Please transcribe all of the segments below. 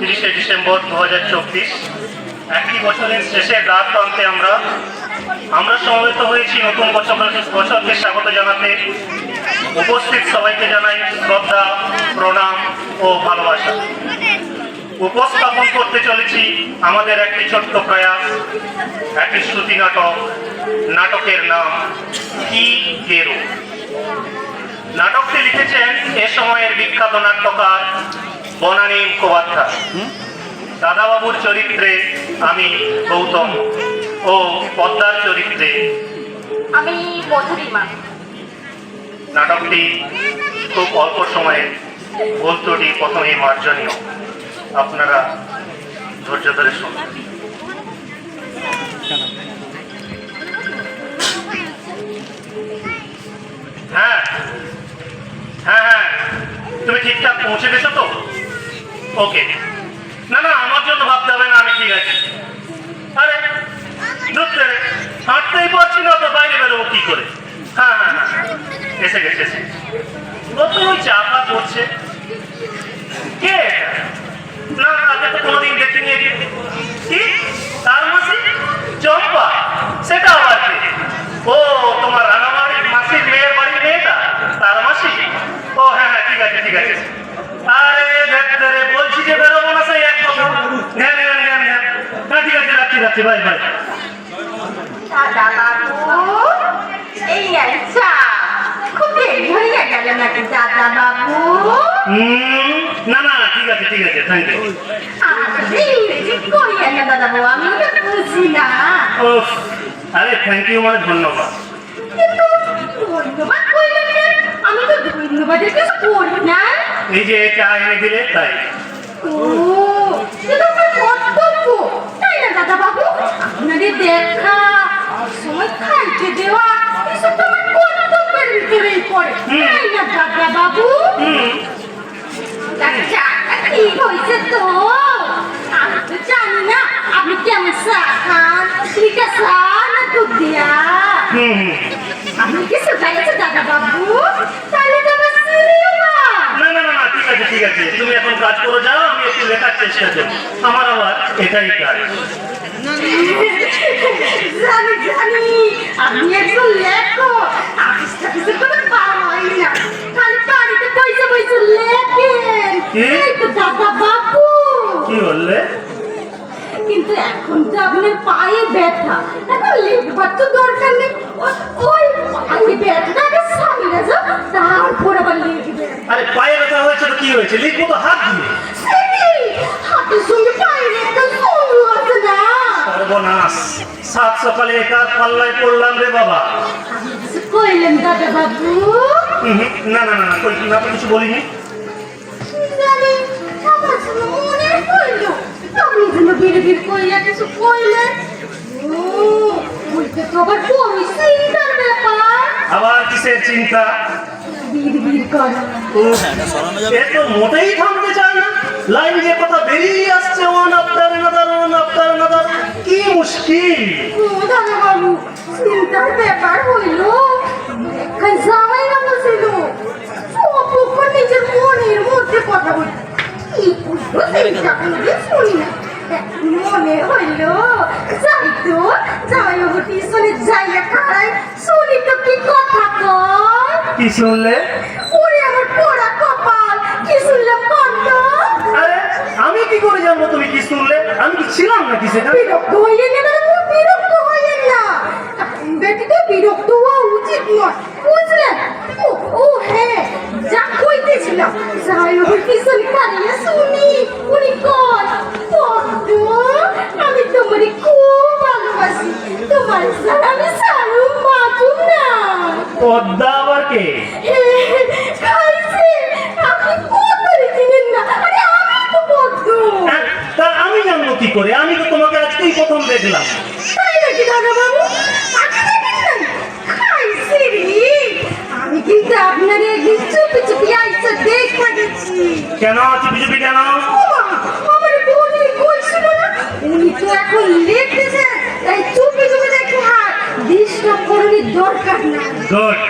তিরিশে ডিসেম্বর দু হাজার চব্বিশ। একই বছরের শেষের রাত প্রান্তে আমরা আমরা সমবেত হয়েছি নতুন বছর বছরকে স্বাগত জানাতে। উপস্থিত সবাইকে জানাই শ্রদ্ধা, প্রণাম ও ভালোবাসা। উপস্থাপন করতে চলেছি আমাদের একটি ছোট্ট প্রয়াস, একটি শ্রুতি নাটক। নাটকের নাম কি গেরো? নাটকটি লিখেছেন এ সময়ের বিখ্যাত নাট্যকার বনানী মুখোপাধ্যায়। দাদাবাবুর চরিত্রে আমি গৌতম ও পদ্মার চরিত্রে আমি মধুরিমা। নাটকটি খুব অল্প সময়ে ত্রুটি প্রথমেই মার্জনীয়। আপনারা ধৈর্য ধরে শুনুন। হ্যাঁ হ্যাঁ হ্যাঁ। তুমি ঠিকঠাক পৌঁছে গেছো তো? ওকে না না, আমার জন্য ভাবতে হবে না, আমি ঠিক আছি। আরে ঢুকতে হাঁটতেই পারছি না তো, বাইরে বেরোবো কি করে? হ্যাঁ হ্যাঁ হ্যাঁ এসে গেছে এসে গেছে। ও তো ওই চাপা করছে। কে? না আগে তো কোনোদিন দেখিনি একে। কি? তার মাসি? চম্পা? সেটা আবার ও, তোমার রাঙামাটির মাসির মেয়ের বাড়ির মেয়েটা? তার মাসি? ও হ্যাঁ হ্যাঁ ঠিক আছে ঠিক আছে। আরে দেখতে রে বলছি যে বেরোবো না সেই এক কথা ধ্যান ধ্যান ধ্যান ধ্যান হ্যাঁ ঠিক আছে রাখছি রাখছি ভাই ভাই দাদা বাবু এই আচ্ছা খুব দেরি হয়ে গেল নাকি দাদা বাবু হুম, না না ঠিক আছে ঠিক আছে থ্যাংক ইউ আরে থ্যাংক ইউ মানে ধন্যবাদ। ধন্যবাদ আমি তো ধন্যবাদের কিছু করি না এই যে চা এনে দিলে তাই। ও দাদা বাবু আপনাদের দেখা সময় খাইতে দেওয়া এসব তো আমার কর্তব্যের ভিতরেই পড়ে। তাই না দাদা বাবু ঠিক হয়েছে তো? আমি তো জানি না আপনি কেমন চা খান? ঠিক আছে না দুধ দিয়া? আপনি কি শুকাইছে দাদা বাবু ঠিক আছে তুমি এখন কাজ করো যাও আমি একটু লেখার চেষ্টা করি। আমার আবার এটাই কাজ। জানি জানি আপনি একটু লেখো আপিস টাপিসের কোনো পাওয়া না। খালি বাড়িতে পয়সা পয়সা লেখেন। এই তো দাদা বাবু। কি বললে? কিন্তু এখন তো আপনার পায়ে ব্যথা। এখন লেখবার তো দরকার নেই। ওই পায়ে ব্যথাটাকে সামনে যাও তারপর আবার লিখবে আরে পায়ে ব্যথা হয়েছে তো কি হয়েছে লিখব তো হাত দিয়ে। হাতের সঙ্গে পায়ের একটা সঙ্গ আছে না? সর্বনাশ সাত সকালে একার পাল্লায় পড়লাম রে বাবা। কইলেন দাদা বাবু? হুম, হুম, না না না কই না তো কিছু বলিনি আবার কিসের চিন্তা? মোটেই থামতে চায় না। লাইন যে কথা বেরিয়ে আসছে one after another one after another কি মুশকিল। বাবু চিন্তার ব্যাপার হইল জামাই না বসিল সবক্ষণ নিজের মনের মধ্যে কথা বলি কি করব চিন্তা করলে শুনি না মনে হইল যাই তো জামাই বাবু টিউশনে যাইয়া খাড়াই শুনি তো কি কথা কয় কি শুনলে? আমি কি করে জানব তুমি কি শুনলে? আমি কি ছিলাম নাকি সেখানে? বিরক্ত হইলেন না বিরক্ত হইলেন না। বেটিটা বিরক্ত হওয়া উচিত নয় বুঝলেন? ও হ্যাঁ যা কইতেছিলাম যাই ওর পিছন কারিয়ে শুনি উনি কন পদ্ম আমি তোমারে খুব ভালোবাসি তোমার আমি সারু বাঁচুম না। পদ্মা আবার কে খাইছে আপনি কোথায় চিনেন না আরে আমি তো আমি জানব কি করে? আমি তো তোমাকে আজকেই প্রথম দেখলাম। কেন? চুপি চুপি না উনি তো এখন লিখতেছেন তাই চুপি চুপি দেখে হাত ডিস্টার্ব করার দরকার গুড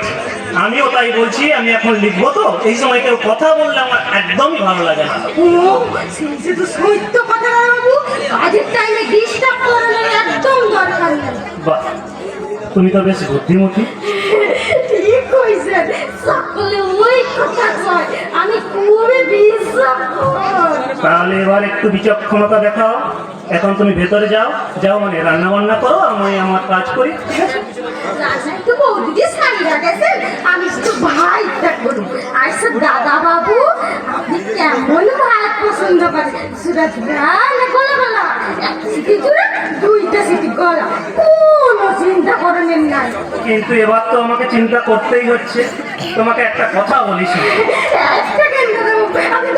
আমিও তাই বলছি আমি এখন লিখব তো। এই সময় কেউ কথা বললে আমার একদমই ভালো লাগে না। ও সেই যে তো সত্য কথা না বাবু। কাজের টাইমে ডিস্টার্ব করানোর একদম দরকার নেই। বাহ তুমি তো বেশ বুদ্ধিমতী। ঠিক কইছেন? সকলে ওই কথা কয় আমি খুবই তাহলে এবার একটু বিচক্ষণতা দেখাও। এখন তুমি ভেতরে যাও যাও মানে রান্না বান্না করো আমি আমার কাজ করি ঠিক আছে? আমি শুধু করি আর দাদা বাবু আপনি কেমন ভাত পছন্দ করেন? সুরজ গান গলা গলা? এক সিটি জুড়ে দুইটা সিটি গলা। কোনো চিন্তা করেন নাই কিন্তু এবার তো আমাকে চিন্তা করতেই হচ্ছে। তোমাকে একটা কথা বলিস আমি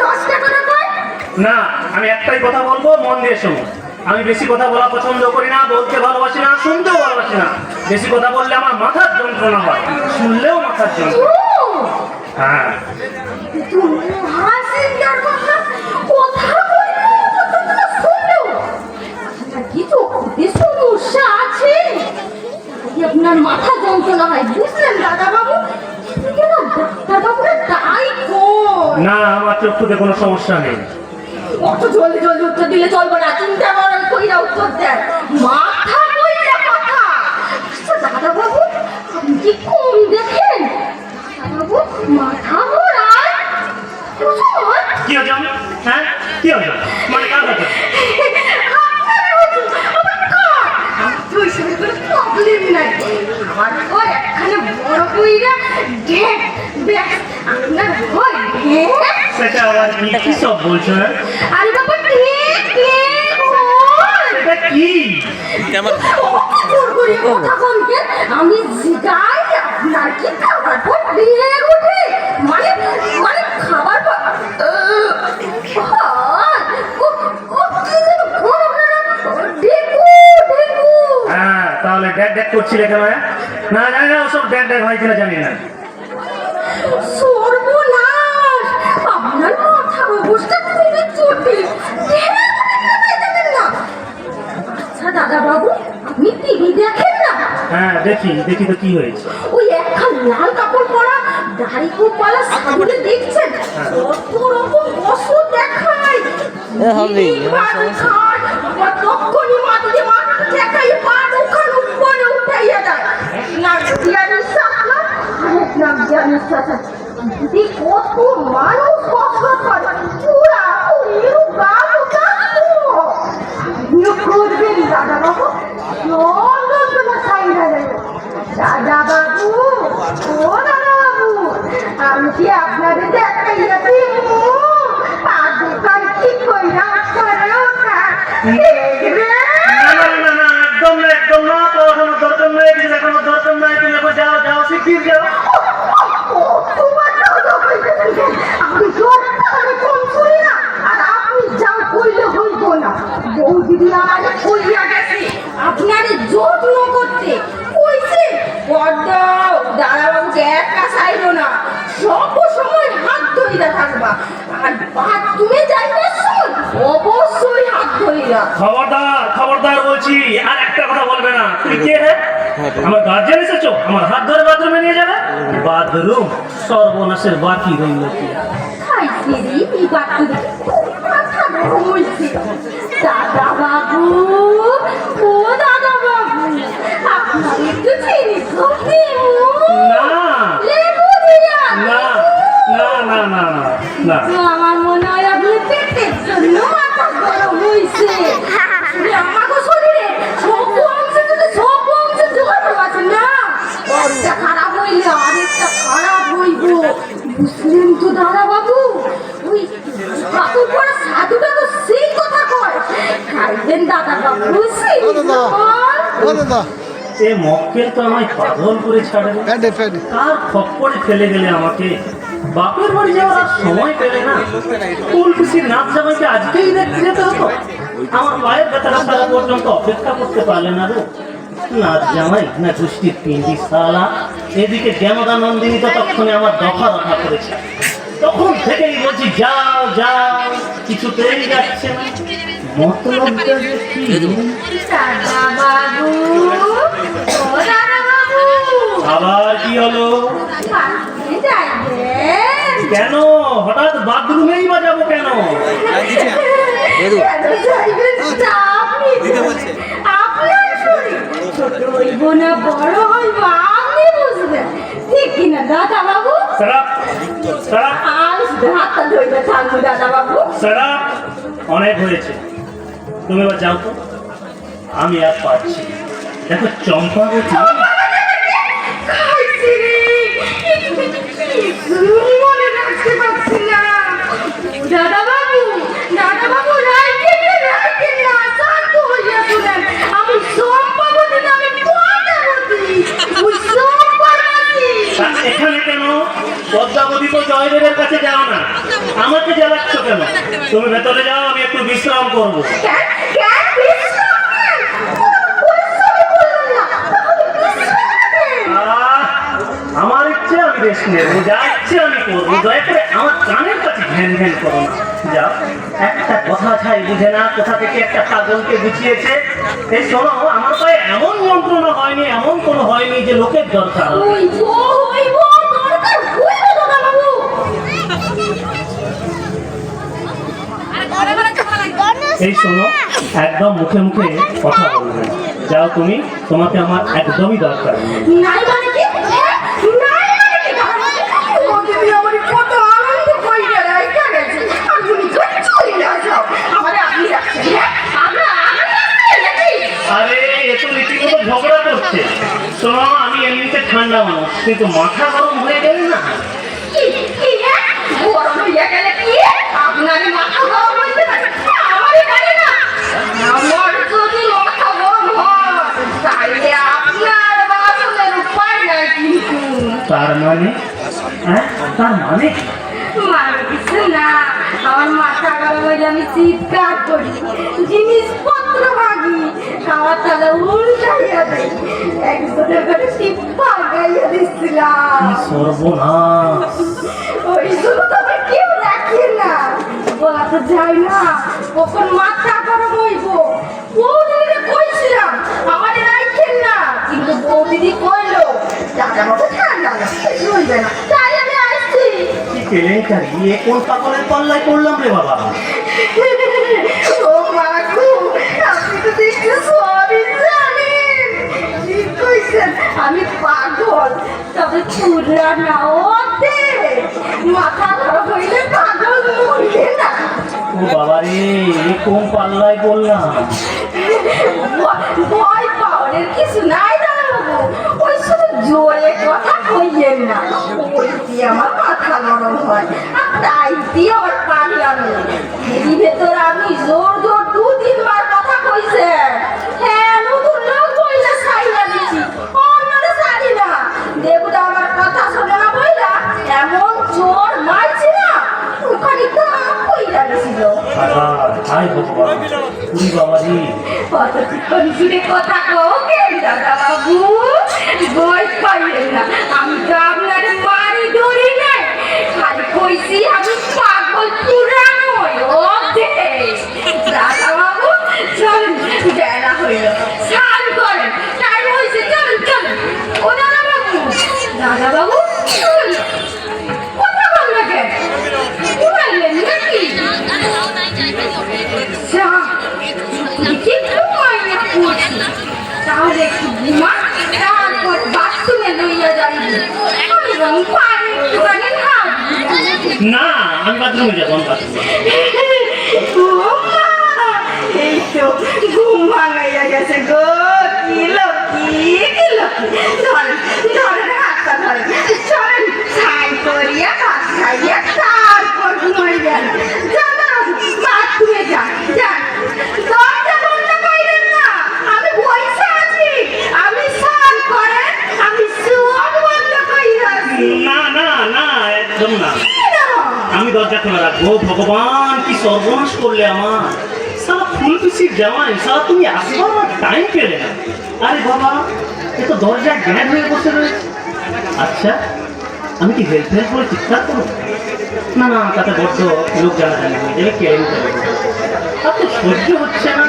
না আমি একটাই কথা বলব মন দিয়ে শোনো। আমি বেশি কথা বলা পছন্দ করি না বলতে ভালোবাসি না শুনতেও ভালোবাসি না। বেশি কথা বললে আমার মাথার যন্ত্রণা হয় শুনলেও মাথার যন্ত্রণা হ্যাঁ। আপনার মাথা যন্ত্রণা হয় বুঝলেন দাদা বাবু না আমার চক্ষুতে কোনো সমস্যা নেই। অত জলদি জলদি উত্তর দিলে চলবে না? চিন্তা করার কইরা উত্তর দেন। মাথা কইরা কথা। আচ্ছা দাদা বাবু আপনি কি কম দেখেন? বাবু মাথা বুঝুন কি হ্যাঁ? কি মানে কার নাই। আমার ঘর একখানে বড় কইরা ঢেক, ব্যাস, আপনার ঘর সেটা আবার কি কি সব বলছো হ্যাঁ আরে বাবা, ঢেক, ঢেক, ঘর। এটা কি কথা কমকে, আমি জিগাই আপনার কি খাবার? পর? মানে মানে খাবার পর তাহলে ড্যাক ড্যাক করছিলে কেন হ্যাঁ? না জানি না ওসব ড্যাক ড্যাক হয়েছিল কিনা জানি না। টিভি দেখেন না। হ্যাঁ দেখি দেখি তো কি হয়েছে। ওই একখান লাল কাপড় পরা দাড়ি কোপালা সাধুকে দেখছেন? কত রকম বস্তু দেখায়। হবে, তখনই মাটিতে মাথা ঠেকাই ওখানে উপরে উঠাইয়া দেয়। না কত মানুষ ও দাদা আমি কি আপনাদের আর দোকান কি কইরা না একদম একদম না পড়াশোনার দরকার নাই দেখানোর দরকার নাই তুমি যাও যাও শিগগির যাও দাদা? আমি কম করি না আর আপনি বৌদিদি আমারে কইয়া গেছে আপনারে যত্ন করতে একা চাইলো না। সব সময় হাত ধইরা থাকবা। আর বাথরুমে যাইতে শুন? অবশ্যই হাত ধইরা খবরদার খবরদার বলছি আর একটা কথা বলবে না। তুমি কে রে আমার গার্জেন এসেছ? আমার হাত ধরে বাথরুমে নিয়ে যাবে? বাথরুম সর্বনাশের বাকি রইল কি? খাইছে রে এই বাথরুমে মাথা গরম হইছে দাদা বাবু ও দাদা বাবু আপনার একটু চিনি কফি না লেবু দিয়া না না না না না। না তো আমার মনে হয় আপনি পেটের জন্য মাথা গরম হইছে আমাকে শরীরে সব অংশ থেকে সব অংশ জোগাড় আছে না? একটা খারাপ হইলে আরেকটা খারাপ হইব। বুঝলেন তো দাদা বাবু ওই কাকুর পরে সাধুটা তো সেই কথা কয়। খাইবেন দাদা বাবু সেই এ মক্কেল তো আমায় পাগল করে ছাড়বে ফ্যাডে খপ্পরে ফেলে গেলে আমাকে? বাপের বাড়ি যাওয়ার সময় পেলে না। ফুল খুশির নাচ জামাইকে আজকেই দেখতে যেতে হতো। আমার পায়ের ব্যথাটা সারা পর্যন্ত অপেক্ষা করতে পারলে না গো। নাচ জামাই না দুষ্টির পিন্ডি সালা। এদিকে জ্ঞানদা নন্দিনী তো তক্ষণে আমার দফা দফা করেছে। তখন থেকেই বলছি যাও যাও কিছুতেই যাচ্ছে না। মতলবটা কি? বাবু আবার কি হলো। কেন? হঠাৎ বাথরুমেই বাজাবো কেন? দেদু। বাবু অনেক হয়েছে। তুমি এবার যাও তো। আমি আর পাচ্ছি না। দেখো চম্পাবতী পদ্মাবতী তো জয়দেবের কাছে যাও না। আমাকে জ্বালাচ্ছ কেন? তুমি ভেতরে যাও আমি একটু বিশ্রাম করব। আমার ইচ্ছে আমি রেস্ট নেব যা ইচ্ছে আমি করব। দয়া করে আমার কানের কাছে ঘ্যান ঘ্যান করো না। যাও। একটা কথা ছাই বুঝে না কোথা থেকে একটা পাগলকে গুছিয়েছে এই শোনো আমার পায়ে এমন যন্ত্রণা হয়নি এমন কোনো হয়নি যে লোকের দরকার এই শোনো একদম মুখে মুখে কথা বলবে। যাও তুমি তোমাকে আমার একদমই দরকার আরে এ তো রীতিমতো ঝগড়া করছে। শোনো আমি এমনিতে ঠান্ডা মানুষ কিন্তু মাথা গরম হয়ে গেলে না তার মানে? হ্যাঁ? তার মানে? কিছু না আমার মাথা গরম হইলে আমি চিৎকার করি। জিনিসপত্র ভাগি খাওয়ার তাহলে উল্টাইয়া দেয় একজনের করে টিপ্পা গাইয়া দিচ্ছিলাম কি সর্বনাশ। ওই জন্য তো কেউ রাখি না। বলা তো যায় না কখন মাথা গরম হইব? বৌদিদিকে কেলেঙ্কারি এ কোন পাগলের পাল্লায় করলাম রে বাবা? ও মাগু আপনি তো দেখতে সবই জানেন। ঠিক কইছেন আমি পাগল। তবে পুরা না ওতে মাথা গরম হইলে পাগল মরবে না। ও বাবা রে এ কোন পাল্লায় করলাম? ভয় পাওয়ার কিছু নাই দাঁড়াবো ওই শুধু জোরে কথা কইয়েন না। ওই আমার মাথা হয়। তাই দিয়ে আমার পাগলামি। এরই ভেতর আপনি জোর জোর দু তিনবার কথা কইছেন হ্যাঁ নতুন লোক কইলে ছাইয়া দিছি। অন্যরে ছাড়ি না। দেবুদা আমার কথা শোনে না বইলা এমন জোর মারছি না। ওখানে তো কইরা গেছিল হাই ভগবান বাবা রে। কতক্ষণ জুড়ে কথা কও কেন দাদা বাবু বই পাইলেন না। আমি তো কইছি আমি পাগল পুরা নই অর্ধেক দাদা বাবু চলেন বেলা হইল স্নান করেন টাইম হয়েছে চলেন চলেন ও দাদা বাবু দাদা বাবু তাহলে একটু ঘুমা, তারপর বাথরুমে লইয়া যাবি আমি রং হাত না, আমি বাথরুমে যাব, আমি এই তো ঘুম ভাঙাইয়া গেছে গো, কি লক্ষ্মী কি লক্ষ্মী। ধরেন ধরেন হাতটা ধরেন চলেন, ছাই করিয়া, ভাত খাইয়া তারপর ঘুমাইবেন। যান বাথরুমে যান রাখব ভগবান, কি সর্বনাশ করলে আমার? সারা ফুল পিসি জামাই সারা তুমি আসবার টাইম পেলে না। আরে বাবা, এ তো দরজা গ্যান হয়ে বসে রয়েছে। আচ্ছা আমি কি হেল্প হেল্প করে চিৎকার করব? না না, তাতে বড্ড লোক জানা জানি হয়ে আর তো সহ্য হচ্ছে না।